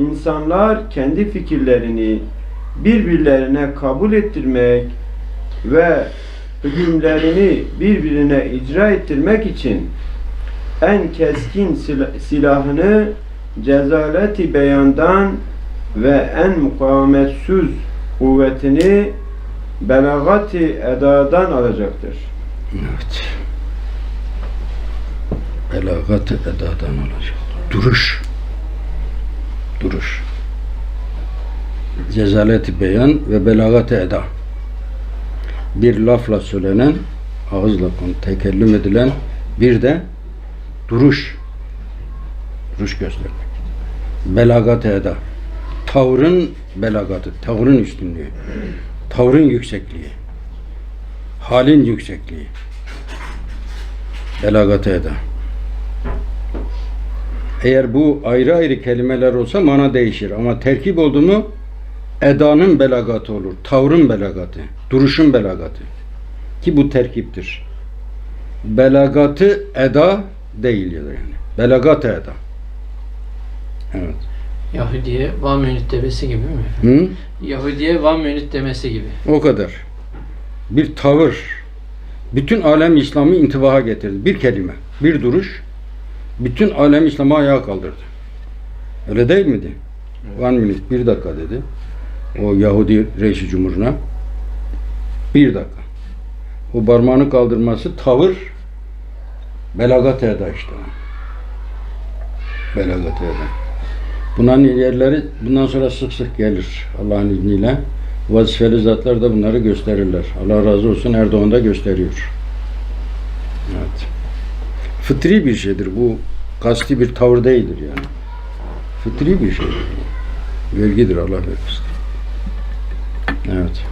İnsanlar kendi fikirlerini birbirlerine kabul ettirmek ve hükümlerini birbirine icra ettirmek için en keskin sil- silahını cezaleti beyandan ve en mukavemetsiz kuvvetini belagati edadan alacaktır. Evet. Belagat edadan olacak. Duruş. Duruş. Cezaleti beyan ve belagat eda. Bir lafla söylenen, ağızla konu tekellüm edilen bir de duruş. Duruş göstermek. Belagat eda. Tavrın belagatı, tavrın üstünlüğü, tavrın yüksekliği, halin yüksekliği. Belagat eda. Eğer bu ayrı ayrı kelimeler olsa mana değişir ama terkip oldu mu edanın belagatı olur, tavrın belagatı, duruşun belagatı. Ki bu terkiptir. Belagatı eda değil yani. Belagat eda. Evet. Yahudi'ye Van Münit demesi gibi mi? Hı? Yahudi'ye Van Münit demesi gibi. O kadar. Bir tavır. Bütün alem İslam'ı intibaha getirdi. Bir kelime, bir duruş. Bütün alem İslam'ı ayağa kaldırdı. Öyle değil miydi? One minute, bir dakika dedi. O Yahudi reisi cumhuruna. Bir dakika. O parmağını kaldırması tavır belagat eda işte. Belagat eda. Bunların yerleri bundan sonra sık sık gelir Allah'ın izniyle. Vazifeli zatlar da bunları gösterirler. Allah razı olsun Erdoğan da gösteriyor. Fıtri bir şeydir bu. Kasti bir tavır değildir yani. Fıtri bir şeydir. Vergidir Allah vergisidir. Evet.